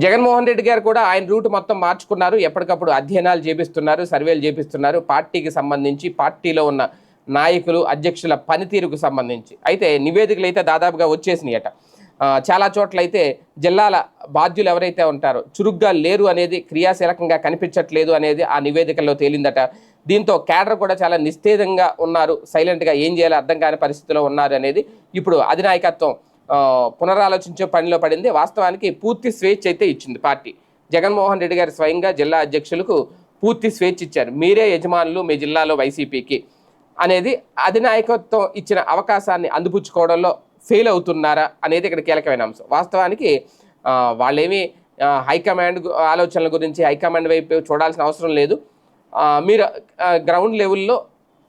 జగన్మోహన్ రెడ్డి గారు కూడా ఆయన రూట్ మొత్తం మార్చుకున్నారు. ఎప్పటికప్పుడు అధ్యయనాలు చేపిస్తున్నారు సర్వేలు చేపిస్తున్నారు. పార్టీకి సంబంధించి పార్టీలో ఉన్న నాయకులు అధ్యక్షుల పనితీరుకు సంబంధించి. అయితే నివేదికలు అయితే దాదాపుగా వచ్చేసినాయట చాలా చోట్ల అయితే జిల్లాల బాధ్యులు ఎవరైతే ఉంటారో చురుగ్గా లేరు అనేది క్రియాశీలకంగా కనిపించట్లేదు అనేది ఆ నివేదికల్లో తేలిందట. దీంతో క్యాడర్ కూడా చాలా నిస్తేజంగా ఉన్నారు. సైలెంట్గా ఏం చేయాలో అర్థం కాని పరిస్థితిలో ఉన్నారు అనేది ఇప్పుడు అధినాయకత్వం పునరాలోచించే పనిలో పడింది. వాస్తవానికి పూర్తి స్వేచ్ఛ అయితే ఇచ్చింది పార్టీ. జగన్మోహన్ రెడ్డి గారు స్వయంగా జిల్లా అధ్యక్షులకు పూర్తి స్వేచ్ఛ ఇచ్చారు. మీరే యజమానులు మీ జిల్లాలో వైసీపీకి అనేది అధినాయకత్వం ఇచ్చిన అవకాశాన్ని అందిపుచ్చుకోవడంలో ఫెయిల్ అవుతున్నారా అనేది ఇక్కడ కీలకమైన అంశం. వాస్తవానికి వాళ్ళేమి హైకమాండ్ ఆలోచనల గురించి హైకమాండ్ వైపు చూడాల్సిన అవసరం లేదు. మీరు గ్రౌండ్ లెవెల్లో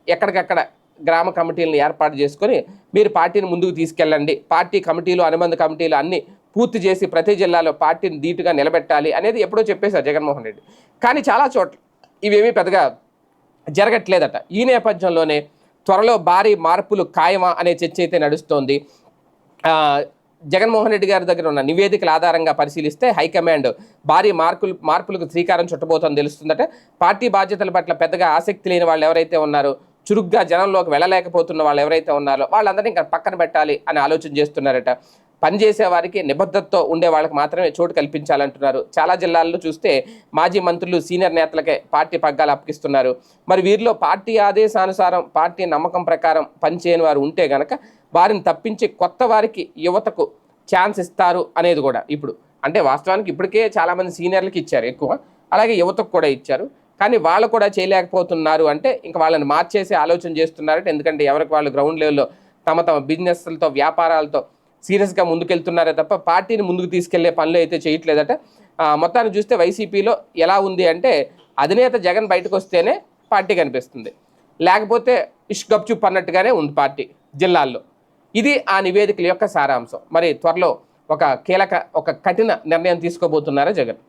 ఎక్కడికక్కడ గ్రామ కమిటీలను ఏర్పాటు చేసుకొని మీరు పార్టీని ముందుకు తీసుకెళ్ళండి. పార్టీ కమిటీలు అనుబంధ కమిటీలు అన్నీ పూర్తి చేసి ప్రతి జిల్లాలో పార్టీని ధీటుగా నిలబెట్టాలి అనేది ఎప్పుడో చెప్పేశారు జగన్మోహన్ రెడ్డి. కానీ చాలా చోట్ల ఇవేమీ పెద్దగా జరగట్లేదట. ఈ నేపథ్యంలోనే త్వరలో భారీ మార్పులు ఖాయమా అనే చర్చ అయితే నడుస్తోంది. జగన్మోహన్ రెడ్డి గారి దగ్గర ఉన్న నివేదికల ఆధారంగా పరిశీలిస్తే హైకమాండ్ భారీ మార్పులు మార్పులకు శ్రీకారం చుట్టబోతోంది తెలుస్తుందట. పార్టీ బాధ్యతల పట్ల పెద్దగా ఆసక్తి లేని వాళ్ళు ఎవరైతే ఉన్నారో చురుగ్గా జనంలోకి వెళ్ళలేకపోతున్న వాళ్ళు ఎవరైతే ఉన్నారో వాళ్ళందరినీ ఇంకా పక్కన పెట్టాలి అని ఆలోచన చేస్తున్నారట. పనిచేసే వారికి నిబద్ధతతో ఉండే వాళ్ళకి మాత్రమే చోటు కల్పించాలంటున్నారు. చాలా జిల్లాల్లో చూస్తే మాజీ మంత్రులు సీనియర్ నేతలకే పార్టీ పగ్గాలు అప్పగిస్తున్నారు. మరి వీరిలో పార్టీ ఆదేశానుసారం పార్టీ నమ్మకం ప్రకారం పనిచేయని వారు ఉంటే గనక వారిని తప్పించి కొత్త వారికి యువతకు ఛాన్స్ ఇస్తారు అనేది కూడా ఇప్పుడు. అంటే వాస్తవానికి ఇప్పటికే చాలామంది సీనియర్లకి ఇచ్చారు ఎక్కువ. అలాగే యువతకు కూడా ఇచ్చారు. కానీ వాళ్ళు కూడా చేయలేకపోతున్నారు అంటే ఇంకా వాళ్ళని మార్చేసే ఆలోచన చేస్తున్నారంటే. ఎందుకంటే ఎవరికి వాళ్ళు గ్రౌండ్ లెవెల్లో తమ తమ బిజినెస్లతో వ్యాపారాలతో సీరియస్గా ముందుకెళ్తున్నారే తప్ప పార్టీని ముందుకు తీసుకెళ్ళే పనులు అయితే చేయట్లేదట. మొత్తాన్ని చూస్తే వైసీపీలో ఎలా ఉంది అంటే అధినేత జగన్ బయటకు వస్తేనే పార్టీ కనిపిస్తుంది. లేకపోతే ఇష్ గప్చుప్ అన్నట్టుగానే ఉంది పార్టీ జిల్లాల్లో. ఇది ఆ నివేదికల యొక్క సారాంశం. మరి త్వరలో ఒక కీలక ఒక కఠిన నిర్ణయం తీసుకోబోతున్నారా జగన్?